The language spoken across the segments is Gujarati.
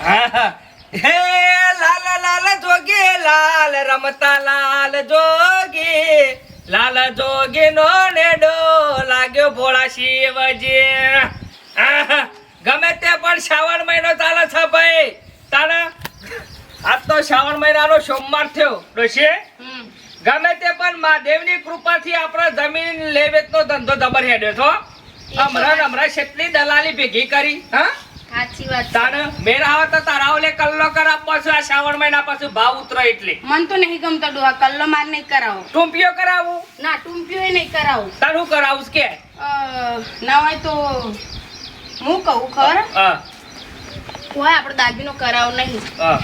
હે લાલ લાલ જોગે લાલ રમતા લાલ જોગે. લાલ જોગે નો નેડો લાગ્યો ભોળા શિવજી. ગમે તે પણ શ્રાવણ મહિનો ચાલે છે ભાઈ. તારે આજ તો શ્રાવણ મહિનાનો સોમવાર થયો ડોશી. હમ. ગમે તે પણ મહાદેવની કૃપાથી આપણે જમીન લેવેચનો ધંધો દબર હેડ્યો છો હમણાં હમણાં કેટલી દલાલી ભેગી કરી હા? સાચી વાત. તાણ મેરા આવે તો તારા ઓલે કલ્લો કર આપવો આ શ્રાવણ મહિના પછી ભાવ ઉતરો એટલે. મન તો નહીં ગમતો ડોહા કલ્લો માર નહીં કરાવો. ટૂંપિયો કરાવું? ના ટૂંપ્યો નહીં કરાવું. તારું કરાવું કે? ના હોય તો હું કહું ખબર? હોય આપણે દાગીનો કરાવો નહીં. હું.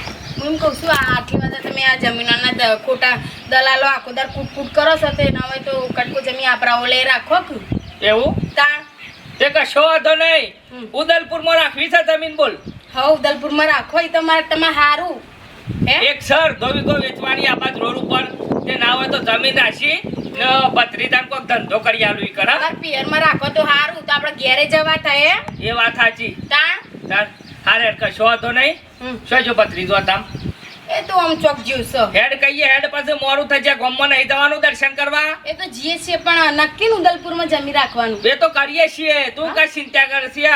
એમ કહું છું આ આટલી બધા તમે આ જમીનના ખોટા દલાલો આખો દર કૂટ કૂટ કરો છો તે ના હોય તો કટકો જમીન આપણા ઓલે રાખો કે? એવું? તાણ તે કશો વાંધો નહીં. ઉદલપુરમાં રાખવી છે જમીન બોલ. હા ઉદલપુરમાં રાખો એ તમારે તમારે સારું હે? એક સર ગોવી ગો વેચવાની આ બાજુ રોડ ઉપર. તે ના હોય તો જમીન રાખી ને બત્રીદાન કોક ધંધો કરી આલું ઈ કરા પિયરમાં રાખો તો હારું તો આપણે ઘેરે જવા થાય? એ વાત સાચી. તા હારે કશો વાંધો નહીં. શું જો બત્રીજો તામ એ તો આમ ચોક જીવ છે. હેડ કહીએ હેડ પાસે મોડું થઈ જાય ગામમાં નહીં જવાનું દર્શન કરવા. એ તો જીએ છીએ પણ નક્કી ઉદલપુરમાં જમી રાખવાનું. એ તો કરીએ છીએ. તું કઈ ચિંતા કરશી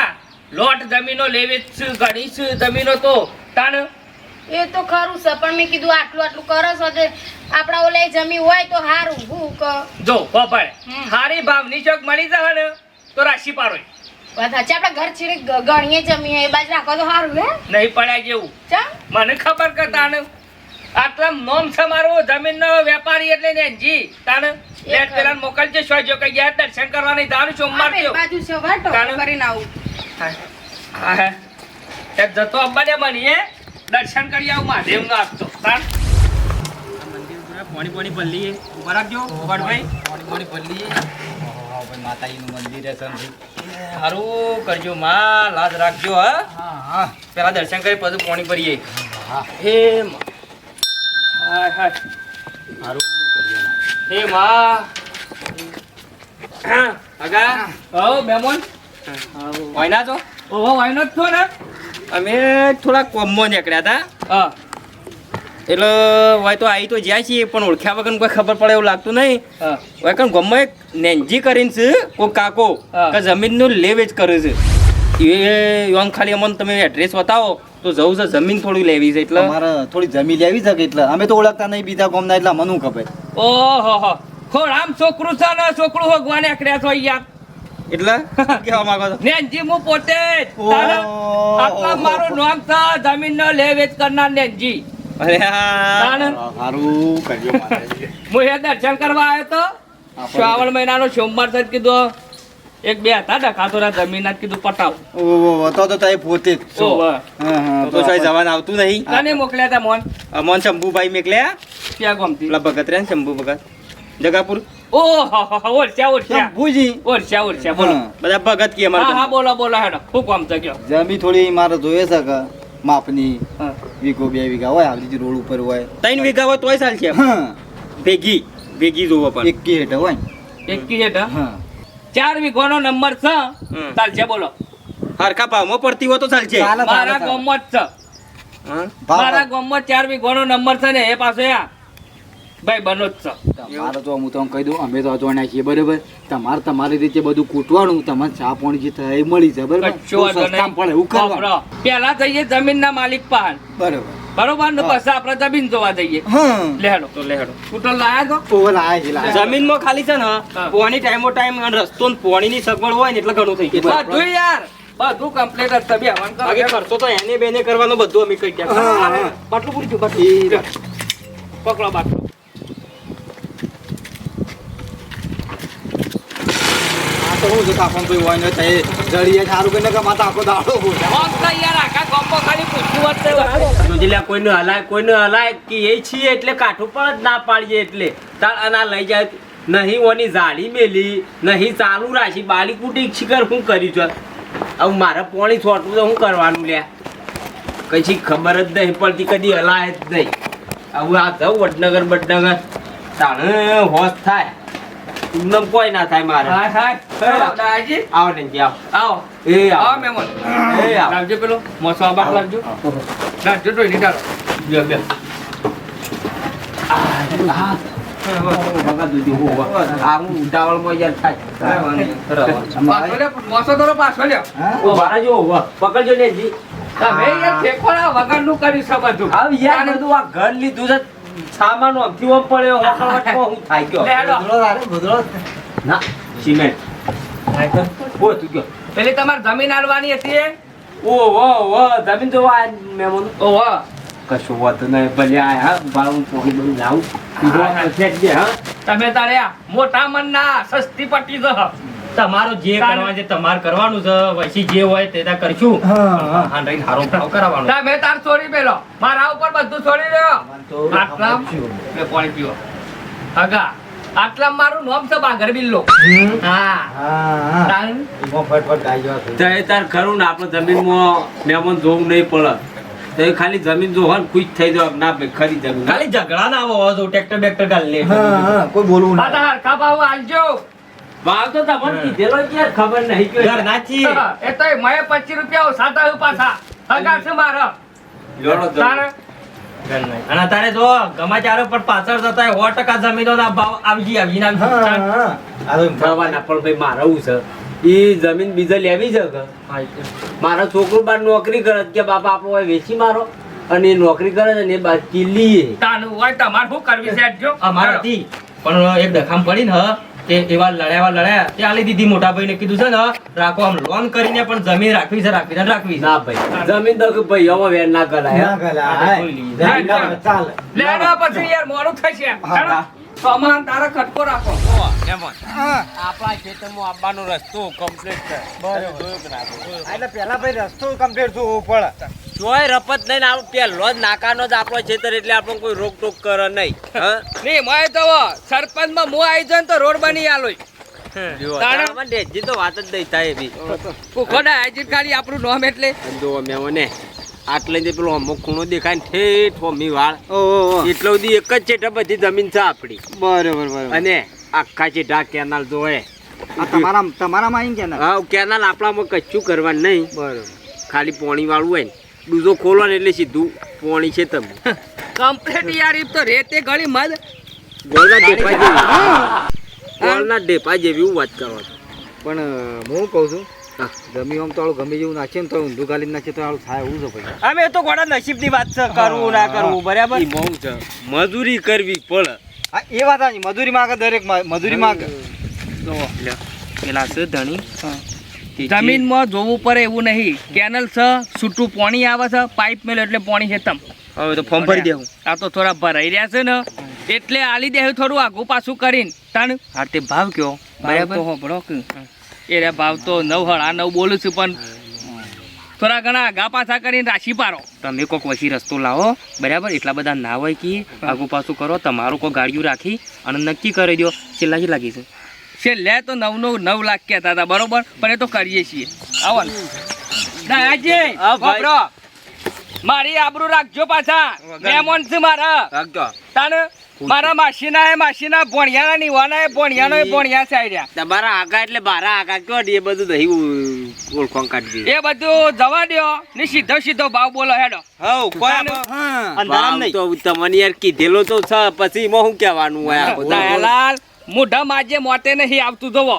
લોટ જમીનો લેવી ઘણી જમીનો તો. તાણ? એ તો ખરું છે પણ મેં કીધું આટલું આટલું કરો છો તે. આપણા ઓલે જમી હોય તો સારું હું ક જો હમ. હારી ભાવની ચોક મળી જવાનું તો રાશિ પારો વાત ઘર છેડે ગણીએ જમીએ એ બાજુ રાખો તો સારું હે? નહીં પડ્યા જેવું. ચમ. મને ખબર કે તાને આટલા નોમ છે મારું જમીનનો વેપારી એટલે ને જી તાને લેટ. પેલા મોકલજે શું જો કે ગયા દર્શન કરવાની દારૂ સોમવાર થયો. બાજુ છે વાટો. કરીને આવું. હા હા એક જતો અંબાને બનીએ દર્શન કરી આવું મહાદેવનો આપતો તાણ? પાણી પાણી પલ્લી ઊભા રાખજો ભાઈ પાણી પાણી પલ્લી ભાઈ માતાજીનું મંદિર છે સારું કરજો માં લાજ રાખજો હા. હા પેલા દર્શન કરી પછી પોણી ભરીએ. હા. હે. હાય હાય. સારું કરજો હે માં. આગા. હો. મેમોન. વાયના છો? ઓહો વાયનો જ છો ને? અમે થોડા કોમમાં નીકળ્યા હતા. હા. એટલે હોય તો આવી તો જ્યાં છીએ પણ ઓળખ્યા વગર કોઈ ખબર પડે એવું લાગતું નહીં. હા. હોય કારણ ગમે નેન્જી કરીને છે કોઈ કાકો જમીન કે જમીનનું લે કરે છે. એ યોન ખાલી અમને તમે એડ્રેસ બતાવો તો જવું છે જમીન થોડી લેવી છે એટલે. મારે થોડી જમીન લેવી છે એટલે? અમે તો ઓળખતા નહીં બીજા ગામના એટલે મનું ખબર? ઓહો હો. ખોળ આમ છોકરું છે ને છોકરું ભગવાને એકડ્યા છો યાર એટલે? કેવા માંગો છો? નેનજી હું પોતે જ. આટલા મારું નામ છે જમીન નો લેવેચ કરનાર નેનજી. અરે સારું કરજો હું એ દર્શન કરવા આવ્યો તો શ્રાવણ મહિનાનો સોમવાર સાહેબ કીધું એક બે હતા ને ખાતોરા જમીન જ કીધું પટાવ. ઓહો તો તો તારી પોતે જ. તો સાહેબ જવાનું આવતું નહીં. કને મોકલ્યા તા મોન અમોન શંભુભાઈ મોકલ્યા? ક્યાં ગમતી? પેલા ભગત રહ્યા શંભુ ભગત. જગાપુર? ઓહો ઓરસ્યા ઓરસ્યા. શંભુજી. ઓરસ્યા ઓરસ્યા બોલો. બધા ભગત કે હા હા બોલો બોલો હેડો. ખૂબ કામ છે જમી થોડી મારે જોઈએ છે કે? માપની વીગો વીઘો બે વીઘા હોય હાલજી રોડ ઉપર હોય. ત્રણ વીઘા હોય તોય ચાલશે હા. ભેગી ભેગી જોવો પણ. એક કી હેઠળ હોય એકી હેઠ હા. ચાર વીઘોનો નંબર છે. ચાલશે બોલો. હરખા ભાવમાં પડતી હોય તો ચાલશે. ચાલે, મારા ગામમાં જ છે. મારા ગામમાં ચાર વીઘોનો નંબર છે ને એ પાસે આ. ભાઈ બનો જ છે. તમારે તો હું તમને કહી દઉં અમે તો અજવાણ્યા છીએ બરાબર? તમારે તમારી રીતે બધું કૂટવાનું તમારે ચા પાણી જે થાય મળી જાય બરાબર. એવું પેલા જઈએ જમીનના માલિક પાન બરાબર. બરોબર? ને પછી આપણે જમીન જોવા જઈએ. હા. લેડો તો લે હેડો સ્કૂટર લાયા તો ઓલા આ જ લાયા. જમીનમાં ખાલી છે ને પોણી ટાઈમો ટાઈમ રસ્તો ને પોણી ની સગવડ હોય ને એટલે ઘણું થઈ ગયું. બધું યાર. બધું કમ્પ્લીટ જ છે. બે હવાન કરો. બાકી ખર્ચો તો એને બેને કરવાનો બધું અમે કહી હા, ગયા બાટલું પૂરી ગયું બાટલું. પકડો બાટલું આ તો હું જોતા પણ કોઈ હોય ને તો જડીએ સારું કરીને કે માતા આખો દાડો બોલે. કોક તો યાર આખા ગામમાં ખાલી હોત તો વાળો. જોજેલા કોઈને હલાય કોઈને હલાય કે એ છીએ એટલે કાઠું પણ જ ના પાડીએ એટલે. તાર અને આ લઈ જાય. નહીં ઓની જાળી મેલી નહીં ચાલુ રાખી બાલી કુટી શિખર હું કરી છું? હવે મારે પોણી છોટવું તો શું કરવાનું લે કશી ખબર જ નહીં પડતી કદી હલાય જ નહીં. હવે આ જવું વડનગર બડનગર. તાણે હોશ થાય. એમનેમ કોઈ ના થાય મારે. હાય હાય. દાદાજી આવો ને જી, આવો આવો. એ આવો. આવો મહેમાન. એ આવો. લાવજો પેલો. મોસો બાક લાવજો. લાવજો તો એની ચાલો બે બે. આ હું ઉતાવળમાં યાર થાય. મોસો થોડો પાછો લ્યો. ઓ બારા પકડજો ને જી તમે ઠેકોડા વગરનું કર્યું છે બધું. આવ યાર બધું આ ઘર લીધું છે. સામાન અમથી ઓમ પડ્યો હોકળવટમાં હું થાય ગયો. લે હેડો. ભૂતળો તારે, ના સિમેન્ટ. ઓ તું. ગયો. પેલી તમારે જમીન આલવાની હતી એ? ઓ વો વો જમીન તો આ મેમોન. વો કશું વાત નહીં ભલે આ હા બાળું થોડી બધું લાવું. હા, હા. દે હા. તમે તારે આ મોટા મનના સસ્તી પટ્ટી તો તમારું જે કરવાનું છે તમારે કરવાનું છે. વૈસી જે હોય તે ત્યાં કરશું. હા રહીને હારો ભાવ કરાવવાનો. તમે તાર છોડી પેલો. મારા ઉપર બધું છોડી રહ્યો. આટલા મે પાણી પીવો હગા. આટલા મારું નામ છે બાગર બિલ્લો. હા. જવા તાર ખરું ને આપણે જમીનમાં મહેમાન જોવું નહીં પડે. તો ખાલી જમીન જો હોય ને ખુશ થઈ જાવ. ના ખરી જમીન. ખાલી ઝઘડા ના આવો તો ટ્રેક્ટર બેક્ટર ગાલ લે. હા, હા, કોઈ બોલવું ના. હરખા ભાવ આલજો ભાવ તો તમને કીધેલો જ ખબર નહીં કે ઘર નાચી. એ તો મેં પચીસ રૂપિયા સાતા હું પાછા. હગા છે મારા. લોડો તારે? અને તારે જો ગમે ત્યારે પણ પાછળ જતા સો ટકા જમીનો ના ભાવ આવજી આવજી ને હા, આવજી હા. આ તો થવાના પણ ભાઈ મારે એવું છે. એ જમીન બીજા લેવી છે મારો છોકરો બાર નોકરી કરે કે બાપા આપણો હોય વેચી મારો અને એ નોકરી કરે છે ને એ બાર કિલ્લી તાનું હોય તમારે શું કરવી છે જો. અમારાથી. પણ એક દખામ પડી ને હ, તે એવા લડ્યા લડ્યા તે આલી દીધી મોટા ભાઈ ને કીધું છે ને રાખો આમ લોન કરીને પણ જમીન રાખવી છે રાખવી છે રાખવી ના ભાઈ જમીન તો ભાઈ હવે વેર ના કરાય. ના કરાય ચાલ આ તો હાય. જોઈ લઈએ. ના, ના, ચાલે. લે ના પછી યાર મોડું થશે સમાન તારા ખટકો રાખો. આપણા ખેતરમાં આવવાનો રસ્તો કમ્પ્લીટ છે. એટલે પેલા ભાઈ રસ્તો કમ્પ્લીટ જોવો પડે. જોય રપત નહીં ને આપણો પહેલો જ નાકાનો જ આપણો ખેતર એટલે આપણો કોઈ રોક ટોક કરે નહીં હા? નહીં મોય તો સરપંચમાં મો આવી જાય ને તો રોડ બની આલો. ડેજી તો વાત જ નહીં થાય એવી. ખોડા હાજર ખાલી આપણું નામ એટલે. જો મેં મને આટલે જે પેલો અમુક ખૂણો દેખાય ને ઠેઠ હોમી વાળ. એટલો બધી એક જ છે બધી જમીન છે આપણી. બરોબર બરોબર. અને આખા ચેટા કેનાલ જોવે. તમારા તમારામાં આવીને કેનાલ? હા કેનાલ આપણામાં કશું કરવાનું નહીં. બરોબર. ખાલી પોણી વાળું હોય ને. ડૂઝો ખોલો ને એટલે સીધું પોણી છે તમે. કમ્પ્લીટ યાર ઈ તો રેતે ગળી મદ ગોળના ઢેપા જેવી. ગોળના ઢેપા જેવી વાત કરો છો પણ હું કહું છું. ગમી આમ તો આળું ગમે જેવું નાખીએ ને તો ઊંધું ગાલી નાખીએ તો આળું થાય એવું છે ભાઈ. અમે તો ગોળા નસીબની વાત છે કરવું ના કરવું બરાબર? ઈ બહુ છે. મજૂરી કરવી પડે હા એ વાત આની મજૂરી માંગે દરેક માં- મજૂરી માંગે. પેલા છે ધણી. જમીનમાં જોવું પડે એવું નહીં. કેનલ છે છૂટું પાણી આવે છે પાઇપ મેલો એટલે પાણી છે તમ. હવે તો ફોર્મ ભરી દેવું. આ તો થોડા ભરાઈ રહ્યા છે ને. એટલે આલી દે થોડું આગું પાછું કરીને. તણ હા તે ભાવ કયો? બરાબર? હોભળો એ રે ભાવ તો નવ હળા નવ બોલું છું પણ થોડા ઘણા આગા પાછા કરીને રાશી પારો તમે કોઈક વસી રસ્તો લાવો બરાબર? એટલા બધા ના હોય કે આગુ પાછું કરો તમારું કોઈ ગાડીઓ રાખી અને નક્કી કરી દો છેલ્લા લાગી છે છેલ્લે તો નવ નો નવ લાખ કહેતા હતા બરોબર? પણ એ તો કરીએ છીએ. આવો ને. દાદાજી હા, મારી આબરૂ રાખજો પાછા. મહેમાન છે મારા. રાખજો. તાને મારા માસીના એ માસીના ભોણિયાના નિવાના એ ભોણિયાનો એ ભોણિયા સાઈડ્યા તમારા આગા એટલે બારા આગા કયો એ બધું નહીં ઓળખણ કાઢી એ બધું જવા દ્યો. ને સીધો સીધો ભાવ બોલો હેડો. હઉ કોઈ તો તમને યાર કીધેલો તો છે પછી એમાં શું કહેવાનું હોય આ દયાલાલ મોઢા માજે મોતે નહીં આવતું જોવો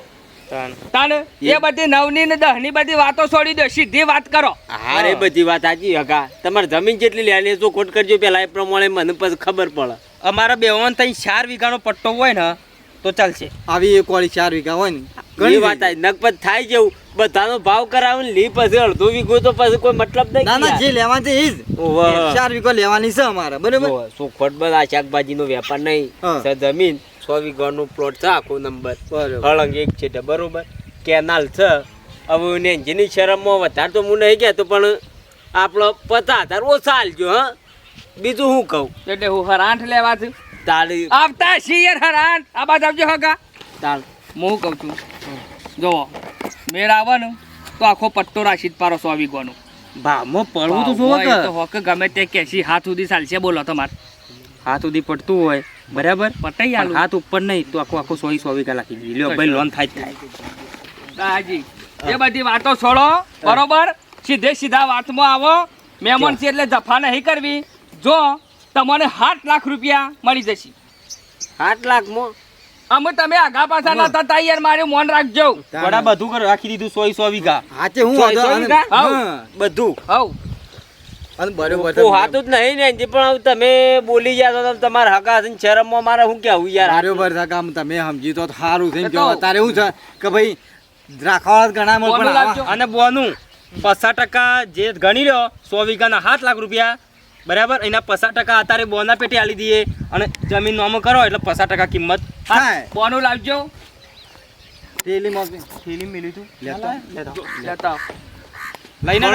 તાણ એ બધી નવની ને દહની બધી વાતો છોડી દો સીધી વાત કરો. હા રે બધી વાત સાચી હકા તમારે જમીન જેટલી લેવાની એ ખોટ કરજો પેલા એ પ્રમાણે મને પછી ખબર પડે. અમારા બેવાન તઈ ચાર વીઘાનો પટ્ટો હોય ને તો ચાલશે. આવી એક વાળી ચાર વીઘા હોય ને ઘણી વાત આવી નકપત થાય જેવું. બધાનો ભાવ કરાવે ને લી પછી અડધો વીઘો તો પછી કોઈ મતલબ નહીં ના ના જે લેવાનું છે એ જ ચાર વીઘો લેવાની છે અમારે બરોબર? ઓવે, સુખવટ બધા શાકભાજીનો વેપાર નહીં. જમીન સો વીઘાનો પ્લોટ છે આખો નંબર હળંગ એક છે બરોબર. કેનાલ છે. હવે એને એન્જિનની શરમમાં વધારે તો હું નહીં કહેતો પણ આપણો પચાસ હજાર ઓછા હાલજો હા. બીજું શું કહું? એટલે હું હરાંઠ લેવા છું. તાળી. આવતા શિયર યાર હરાંઠ. આ બાદ આવજો હગા. તાળ. હું કહું છું જોવો મેળ આવવાનું તો આખો પટ્ટો રાશિદ પારો સો વીઘાનો. ભાવમાં પડવું તો જોવો તો હોક ગમે તે કેસી હાથ સુધી ચાલશે બોલો તમારે. હાથ સુધી પડતું હોય. બરાબર? પટાઈ આલું. હાથ ઉપર નહીં તો આખું આખું સોય સો વીઘા લાખી દીધી. લ્યો ભાઈ લોન થાય જ થાય. દાદાજી એ બધી વાતો છોડો બરોબર? સીધે સીધા વાતમાં આવો. મહેમાન છે એટલે જફા નહીં કરવી. જો તમને સાત લાખ રૂપિયા મળી જશે. આઠ લાખમાં? અમે તમે આગા પાછા ના થતા યાર મારું મોન રાખજો. બધા બધું કર- રાખી દીધું સોય સો વીઘા. હાચે? હા. બધું. હવ. અને બરોબર જ નહીં ને એનથી પણ તમે બોલી ગયા તો તમારે હકા છે શરમમાં મારે શું કહેવું યાર? બરોબર છે કામ તમે સમજી તો સારું થઈને એ તો- જો છે કે ભાઈ રાખવા ઘણા પણ અને બોનું પચાસ ટકા જે ગણી લ્યો સો વીઘાના સાત લાખ રૂપિયા બરાબર? એના પચાસ ટકા અત્યારે બોના પેટી આલી દઈએ અને જમીન નોમો કરો એટલે પચાસ ટકા કિંમત. બોનું લાવજો. થેલી મેલી તું. લેતો. લેતા. લઈને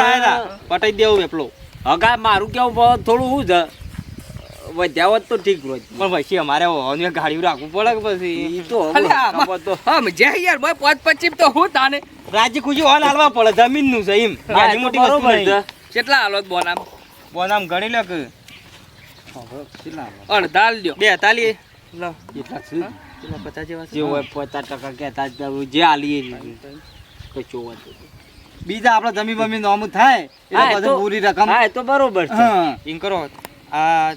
પટાઈ દેવું વેપલો. હગા મારું કેવું થોડું શું છે? વધ્યા હોત તો ઠીક રોજ પણ પછી અમારે હોવાની ગાડી રાખવું પડે પછી? તો જે યાર ભાઈ પાંચ પચીસ તો હું તાને. રાજી ખુશી હોન હાલવા પડે જમીનનું છે એમ. નાની મોટી બરોબર છે. કેટલા હાલો બોનામ? બોનામ ગણી લે કે. કેટલા અડધા લ્યો. બે તાલી. લો. એટલા છે? કેટલા પચાસ જેવા છે? જે હોય પચાસ ટકા કહેતા જે હાલીએ કશું વાત. બીજા આપડે જમીન બમીન નોમ થાય એટલે પછી પૂરી રકમ. હા તો બરોબર છે. એમ કરો આ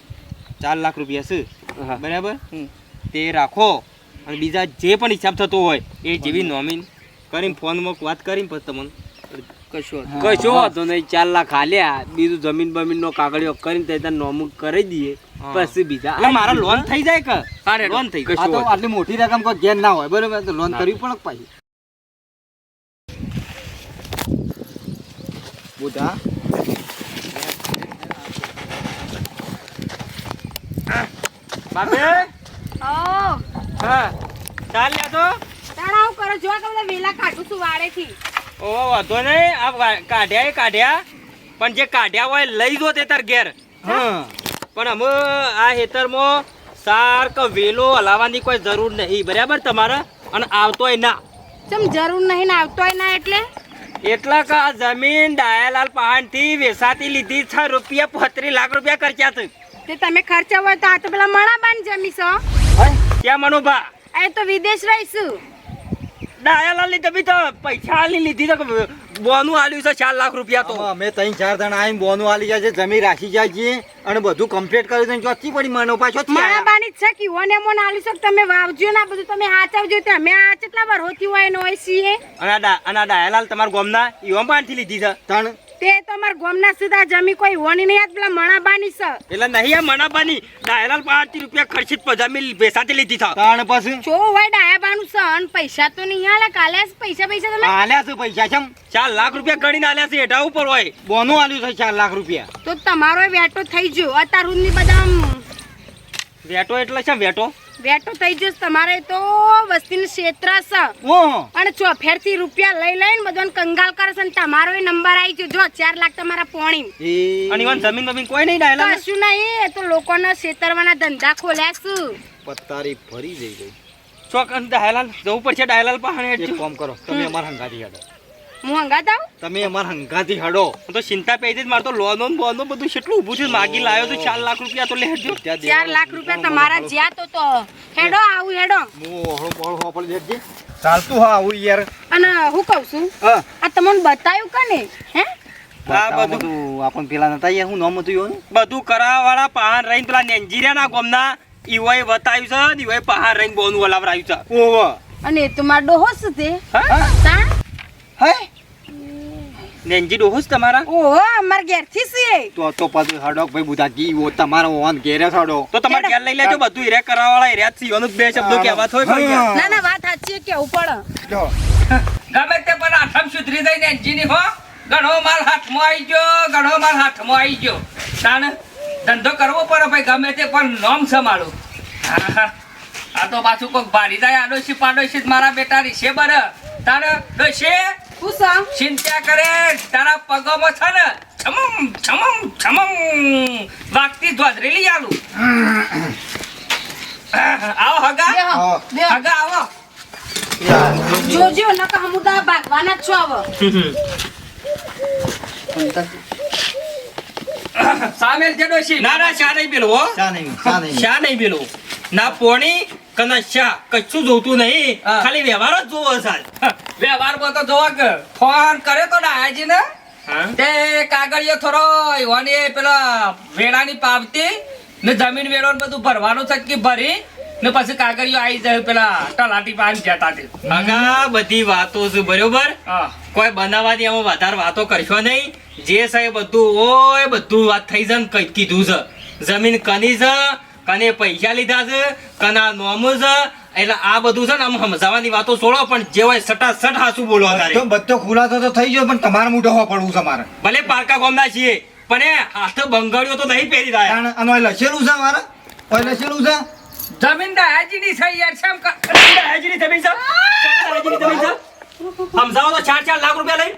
ચાર લાખ રૂપિયા છે. બરાબર? તે રાખો અને બીજા જે પણ હિસાબ થતો હોય એ જેવી નોમિન કરીને ફોનમાં વાત કરીને પછી તમને કશો કશો વાંધો નહીં. ચાર લાખ હાલ્યા બીજું જમીન બમીન નો કાગળિયો કરીને તે તાર નોમું કરી દઈએ. પછી બીજા એટલે મારા લોન થઈ જાય કે? લોન થઈ આ ગઈ તો આટલી મોટી રકમ કોઈ ગેર ના હોય. બરોબર? તો લોન કરવી પણ પાછી? બુધા બાપે? ઓ હા. ચાલ લ્યા તો. તણાવ કરો જો કે બધા વેલા કાઢું છું વાડેથી. ઓ વાંધો નહીં. આ કાઢ્યા એ કાઢ્યા. પણ જે કાઢ્યા હોય લઈ જો તે તાર ઘેર. હા. પણ અમે આ હેતરમાં સાર કે વેલો હલાવવાની કોઈ જરૂર નહીં. બરાબર તમારે? અને આવતોય ના. ચમ જરૂર નહીં ને આવતોય ના એટલે? એટલા કે આ જમીન ડાયાલાલ પહાણથી વેસાતી લીધી છ રૂપિયા પોત્રી લાખ રૂપિયા ખર્ચ્યા છે તે તમે ખર્ચા હોય તો આ તો પેલા મણાબાન જમીશો ક્યાં મનુભા? એ તો વિદેશ રહીશું. ડાયાલાલની તમે તો પૈસા આલી લીધી તો બોનું આલ્યું છે ચાર લાખ રૂપિયા તો. અમે ત્રણ ચાર જણા આવીને બોનું આલી જાય છે જમીન રાખી જાય છે અને બધું કમ્પ્લીટ કર્યું છે. ચોથી પડી મનો પાછો મણાબાની જ છે કે ઓને મોન આલી છે તમે વાવજો ના બધું તમે હાચવજો. તે અમે આ કેટલા વાર હોતી હોય ને હોય છીએ અને આ ડાયાલાલ તમારા ગામના ઈવમ પાનથી લીધી છે. ત્રણ તે તો અમાર ગોમના સીધા જમી કોઈ હોની નહીં પેલા મણાબાની છે એટલે નહીં આ મણાબાની ડાયાલાલ પાંચ રૂપિયા ખર્ચિત પર જમીન વેસાતી લીધી થા ત્રણ પછી? જો હોય ડાયાબાનું છે અને પૈસા તો નહીં આલે કાલે પૈસા પૈસા તમે આલ્યા છે પૈસા છે ચાર લાખ રૂપિયા ગણીને આલ્યા છે એટા ઉપર હોય. બોનું આલ્યું છે ચાર લાખ રૂપિયા. તો તમારો વેટો થઈ ગયો અત્યાર સુધી બધા આમ વેટો એટલે છે વેટો? વેટો થઈ જશે તમારે તો વસ્તીનું ક્ષેત્ર છે છો ફેરથી રૂપિયા લઈ લઈને બધાને કંગાલ કરશે છે અને તમારો એ નંબર આવી ગયો. જો ચાર લાખ તમારા પોણી એ. અને ઇવન જમીન બમીન કોઈ નહીં ડાયલા કશું નહીં એ તો લોકોના છેતરવાના ધંધા ખોલ્યા છે. પત્તારી ફરી જઈ ગઈ. ચોક અને ડાયાલાલ જવું પડશે ડાયાલાલ પાસે એક કામ કરો તમે અમારા હંગાથી હડો. હું હંગાત આવું તમે અમાર હંગાથી હડો. હું તો ચિંતા પેઈ જ મારતો લોનો ને બોનો બધું કેટલું ઊભું છે. માગી લાવ્યો તો ચાર લાખ રૂપિયા તો લેજો. ચાર લાખ રૂપિયા તમારા જ્યાં તો તો. હેડો આવું હેડો. મોહળો મોહળો હોપળ દેખજે ચાલતું હા આવું યાર. અને હું કહું છું હા. આ તમને બતાવ્યું કને હે? આ બધું આપણ પેલા નતા યાર હું નામ હતું ઈવોનું? બધું કરાવવાળા પહાડ રહીને પેલા નેન્જીરિયા ના ગામના ઈવોએ બતાવ્યું છે ને ઈવોએ પહાડ રહીને બોનું હલાવરાયું છે. ઓહો. અને એ તો મારો ડોહો શું તે હા? હે? નેન્જી ડોહો છે તમારા? ઓહો અમાર ઘેરથી છે. તો તો પાછું હડો ભાઈ બુધા કી ઓ તમારો ઓન ઘેરે હડો. તો તમાર ઘેર લઈ લેજો બધું હીરે કરાવવાળા હીરે જ છે બે શબ્દો કહેવા થોય યાર. ના ના વાત સાચી છે, કેવું પડે? જો. ગમે તે પણ આઠમ સુધરી જઈને એન્જિની હો. ઘણો માલ હાથમાં આવી ગયો ઘણો માલ હાથમાં આવી ગયો. તાણ ધંધો કરવો પડે ભાઈ ગમે તે પણ નોમ સંભાળો. આ તો પાછું કોઈક ભારી જાય આડોશી પાડોશી જ મારા બેટા રીશે બર તાણ ડોશી હું ચિંતા કરે તારા પગોમાં છે ને છમમ છમમ છમમ. વાગતી ધોધરેલી આલું આવો હગા. આવો. જોજો નકર હમુદા ભાગવાના જ છો હવે. સામેલ છે ના ના શા નહીં પેલો હો. ચા નહીં. શા નહીં પેલો? ના પોણી કે ના શા કશું જોતું નહીં. ખાલી વ્યવહાર જ જોવો સાહેબ વ્યવહાર તો જોવા કે ફોન કર્યો તો ડાયાજી ને તે કાગળિયો થોડો ઈવોની પેલા વેળાની પાવતી ને જમીન વેળો બધું ભરવાનું ચટકી ભરી ને પછી કાગળિયો આવી જાય પેલા તલાટી પાન જતા તે. આગા બધી વાતો છે બરોબર? કોઈ બનાવવાની અમે વધારે વાતો કરશો નહીં. જે છે એ બધું ઓય બધું વાત થઈ જાય ને કઈ કીધું છે. જમીન કની છે કને પૈસા લીધા છે કના નોમું છે એટલે આ બધું છે ને આમ સમજાવવાની વાતો છોડો પણ જે હોય સટાસટ હાસું બોલો તો તારે બધો ખુલાસો તો થઈ ગયો પણ તમારે મોટો હોવા પડવું છે મારે. ભલે પારકા ગોમના છીએ પણ એ હાથ બંગાળીઓ તો નહીં પહેરી રહ્યા. અને લખેલું છે મારે? અહીં લખેલું છે? જમીનદાર ડાયાજી ની છે યાર છે ક- હાજરી જમીન છે? હાજરી જમીન છે? સમજાવો તો ચાર ચાર લાખ રૂપિયા લઈ.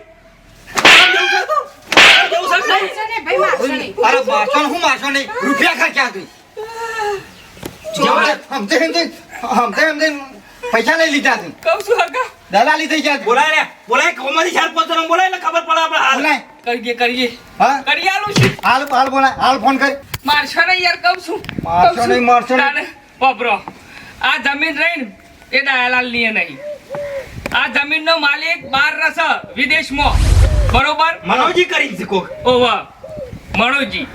અરે માસો હું મારશો નહીં. રૂપિયા ખર્ચ્યા તું પૈસા લઈ લીધા તું કહું છું હગા દલાલી થઈ ગયા બોલાય રે. બોલાય કોમાંથી ચાર પાંચ જણા બોલાય એટલે ખબર પડે આપણે હાલ. બોલાય. કરીએ કરીએ. હા? કરી આલું છું. હાલ હાલ બોલાય. હાલ ફોન કરી. મારશો નહીં યાર કહું છું. મારશો નહીં, મારશો નહીં. તાને આ જમીન રહીને એ દયાલાલની નહીં. આ જમીન નો માલિક બાર રસ વિદેશમાં. બરોબર? મનોજી કરી છે કોક ઓવા. મનોજી.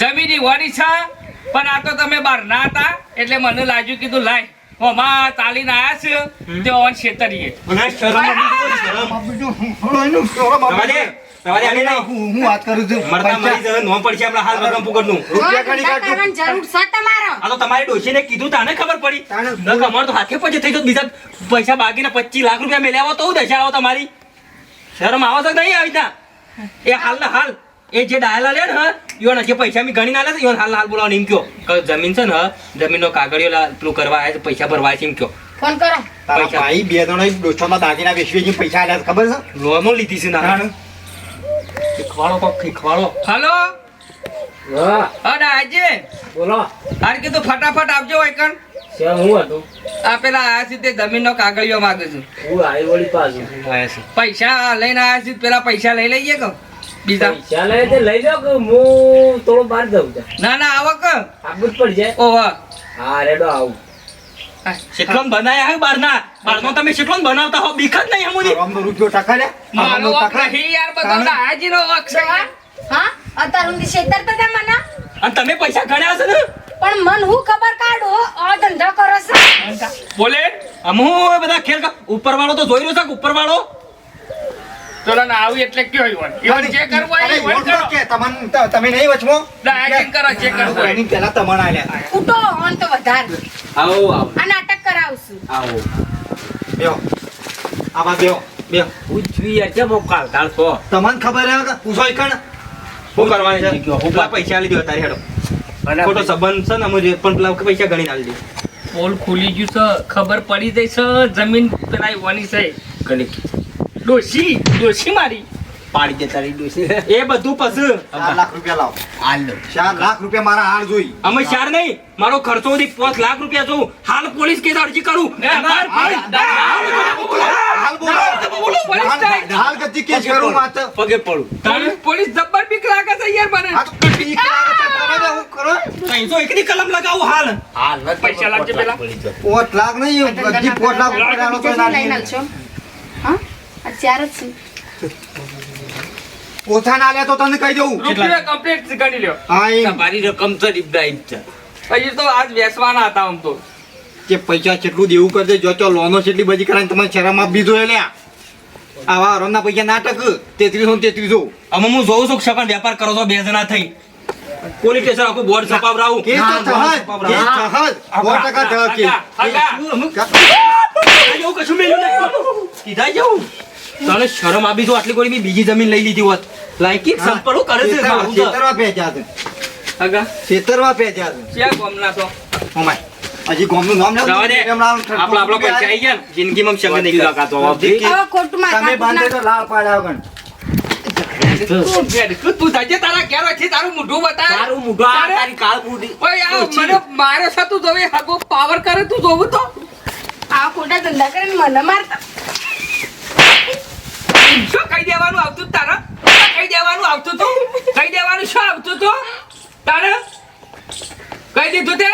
જમીની વળી છે પણ આ તો તમે બહાર ના હતા એટલે મને લાગ્યું કીધું લાય ઓમાં તાલીને આયા છે તે ઓન છેતરીએ. મને શરમ આવી આવે. હું વાત કરું મરતા મરી નોમ પડશે આપણા હાલ રકમ પુકરનું. રૂપિયા કાઢી ધંધા જરૂર છે તમારે. આ તો તમારી ડોશીને કીધું તાને ખબર પડી? તો હાથે પછી થઈ ગયો બીજા પૈસા બાકીના પચીસ લાખ રૂપિયા મેલ્યા હોત તો હું દશા આવો તમારી. શરમ આવો તો નહીં આવી તા એ હાલ ના હાલ. એ જે ડાયલા લે ને યોના જે પૈસા મેં ગણી ના લે યોન હાલ ના હાલ બોલાવો એમ કયો. કે જમીન છે ને જમીનનો કાગળિયો લા- પેલું કરવા આવ્યા પૈસા ભરવા છે એમ કયો. ફોન કરો. પૈસા. ભાઈ બે ત્રણ ડોસામાં દાગીના વેચવી વેચીને પૈસા આલ્યા ખબર છે? લોમો લીધી છે ના. ખીખવાડો કોક ખીખવાડો હલો? હા. અરે આજે બોલો. કે કીધું ફટાફટ આપજો હું હતું? આ પેલા આયા છે તે જમીનનો કાગળિયો માંગે છું. હું વળી પાછું. છે. પૈસા લઈને આયા છે પેલા પૈસા લઈ લઈએ કે? બીજા. ચાલે લઈ તે લઈ જાઓ કે હું થોડો બહાર જાઉં છું? ના ના આવક આગળ જ પડી જાય ઓવા હા રેડો આવું. શેટલોન બનાયા હે બારના? બારનો તમે શેટલોન બનાવતા હો? બીક જ નહીં હમુની રૂપિયો ટકા મારો ટકા. યાર છે. યાર. હા? છેતરતા હતા મને. અને તમે પૈસા ગણ્યા છે ને? પણ મન હું ખબર કાઢો આ ધંધો કરો છો. બોલે અમુ બધા ખેલ ઉપરવાળો તો જોઈ રહ્યો છે ઉપર ઉપરવાળો? ચલો આવી એટલે કયો ઈવન ઈવન જે કરવું હોય ઈવન ઈવન કરો. કે તમને- તમે નહીં વચમો? ડાયાજીન કરો જે કરવું હોય. એની પહેલા તમને આલ્યા ઉઠો ઓન તો વધારે. આવો આવો. આ નાટક કરાવશું. આવો. બેહો. આમાં બેહો બેહો. પૂછવી યાર કેમ કાલ કાલ છો? તમને ખબર હે પૂછો કણ? શું કરવાની છે? હું પૈસા લીધો તારી હેડો. ખોટો સંબંધ છે ને અમે પણ પેલા પૈસા ગણી ના લીધી પોલ ખુલી ગયું છે ખબર પડી જઈ છે જમીન પેલા ઈવાની છે. ડોશી ડોશી મારી. પાડી દે તારી ડોસી એ બધું પછી લાખ રૂપિયા લાવો. હાલો ચાર લાખ રૂપિયા મારા હાલ જોઈ. અમે ચાર નહીં મારો ખર્ચો થી પાંચ લાખ રૂપિયા જોઉં. હાલ પોલીસ કેસ અરજી કરું. હાલ, ગતિ કેસ કરું માત પગે પડું. પોલીસ પોલીસ જબ્બર બીક લાગે છે યાર મને. ત્રણસો એકની કલમ લગાવું હાલ. હાલ પૈસા લાગશે પેલા. પોત લાખ નહીં લાખ લઈને હા? ચાર જ છે. ઓછા ના લે તો તને કહી દઉં. રૂપિયા કમ્પ્લીટ ગણી લ્યો. હા મારી રકમ છે ઇબ્રાહિમ છે. હજી તો આજ બેસવાના હતા આમ તો. કે પૈસા કેટલું દેવું કરી જો ચો લોનો કેટલી બધી કરાય તમારે શરમ આપી દીધો એટલે. આવા રમના પૈસા નાટક તેત્રીસો તેત્રીસો. અમે હું જોઉં છું ક્ષપણ વેપાર કરો છો બે જણા થઈ. પોલીસ સ્ટેશન આખું બોર્ડ છપાવરાવું કે તો થહજ કેસ થહજ સો ટકા થહજ કેસ. હગા, હગા. આ જેવું કશું મેલ્યું નહીં. કીધા જેવું? તને શરમ આવી જો આટલી કોઈ બીજી જમીન લઈ લીધી હોત. લાયકી સંપર્કો કરે છે. છેતરવા પેચ્યા છે. આગા. છેતરવા પેજા છે. ક્યાં ગોમના છો? ઓમાય. હજી ગોમનું નામ લેવું આપણે આપણા પૈસા આવી ગયા ને, જિંદગીમાં સંગ નહીં. લગાતો હવે. ખોટું તમે બાંધે તો લાલ પાડ્યા ગણ. તું ઘેર, તું તું જજે તારા ઘેર છે તારું મોઢું બતાય. તારું મોઢું તારી કાળ બુડી ઓય આ મને મારે છે તું જોવે હગો પાવર કરે તું જોવું તો. આ ખોટા ધંધા કરીને મને મારતા. શું કહી દેવાનું આવતું તારે? કહી દેવાનું આવતું તું? કહી દેવાનું શું આવતું તું? તારે? કહી દીધું તે?